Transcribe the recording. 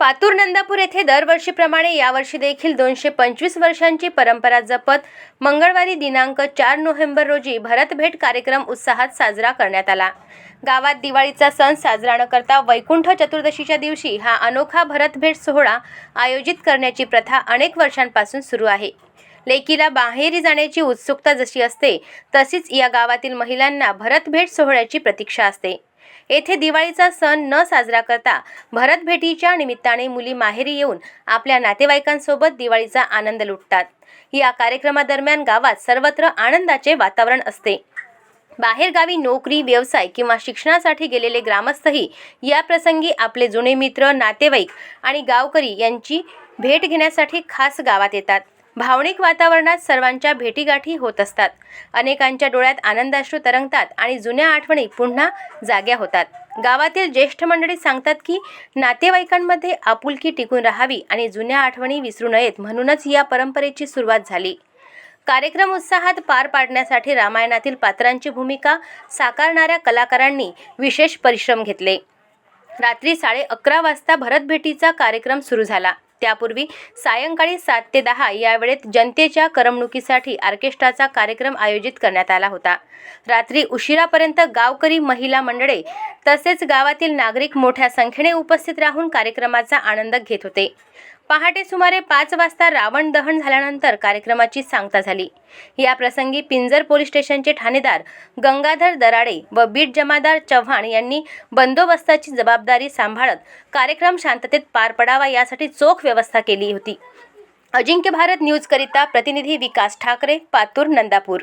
पातूर नंदापूर येथे दरवर्षीप्रमाणे यावर्षी देखील दोनशे पंचवीस वर्षांची परंपरा जपत मंगळवारी दिनांक चार नोव्हेंबर रोजी भरतभेट कार्यक्रम उत्साहात साजरा करण्यात आला. गावात दिवाळीचा सण साजरा न करता वैकुंठ चतुर्दशीच्या दिवशी हा अनोखा भरतभेट सोहळा आयोजित करण्याची प्रथा अनेक वर्षांपासून सुरू आहे. लेकीला बाहेरी जाण्याची उत्सुकता जशी असते तशीच या गावातील महिलांना भरतभेट सोहळ्याची प्रतीक्षा असते. येथे दिवाळीचा सण न साजरा करता भरत भेटीच्या निमित्ताने मुली माहेरी येऊन आपल्या नातेवाईकांसोबत दिवाळीचा आनंद लुटतात. या कार्यक्रमादरम्यान गावात सर्वत्र आनंदाचे वातावरण असते. बाहेरगावी नोकरी व्यवसाय किंवा शिक्षणासाठी गेलेले ग्रामस्थही या प्रसंगी आपले जुने मित्र नातेवाईक आणि गावकरी यांची भेट घेण्यासाठी खास गावात येतात. भावनिक वातावरणात सर्वांच्या भेटीगाठी होत असतात. अनेकांच्या डोळ्यात आनंदाश्रू तरंगतात आणि जुन्या आठवणी पुन्हा जाग्या होतात. गावातील ज्येष्ठ मंडळी सांगतात की नातेवाईकांमध्ये आपुलकी टिकून राहावी आणि जुन्या आठवणी विसरू नयेत म्हणूनच या परंपरेची सुरुवात झाली. कार्यक्रम उत्साहात पार पाडण्यासाठी रामायणातील पात्रांची भूमिका साकारणाऱ्या कलाकारांनी विशेष परिश्रम घेतले. रात्री साडे अकरा वाजता भरतभेटीचा कार्यक्रम सुरू झाला. त्यापूर्वी सायंकाळी सात ते दहा या वेळेत जनतेच्या करमणुकीसाठी ऑर्केस्ट्राचा कार्यक्रम आयोजित करण्यात आला होता. रात्री उशिरापर्यंत गावकरी महिला मंडळे तसेच गावातील नागरिक मोठ्या संख्येने उपस्थित राहून कार्यक्रमाचा आनंद घेत होते. पहाटे सुमारे पाच वाजता रावण दहन झाल्यानंतर कार्यक्रमाची सांगता झाली. या प्रसंगी पिंजर पोलीस स्टेशनचे ठाणेदार गंगाधर दराडे व बीट जमादार चव्हाण यांनी बंदोबस्ताची जबाबदारी सांभाळत कार्यक्रम शांततेत पार पडावा यासाठी चोख व्यवस्था केली होती. अजिंक्य भारत न्यूजकरिता प्रतिनिधी विकास ठाकरे पातूर नंदापूर.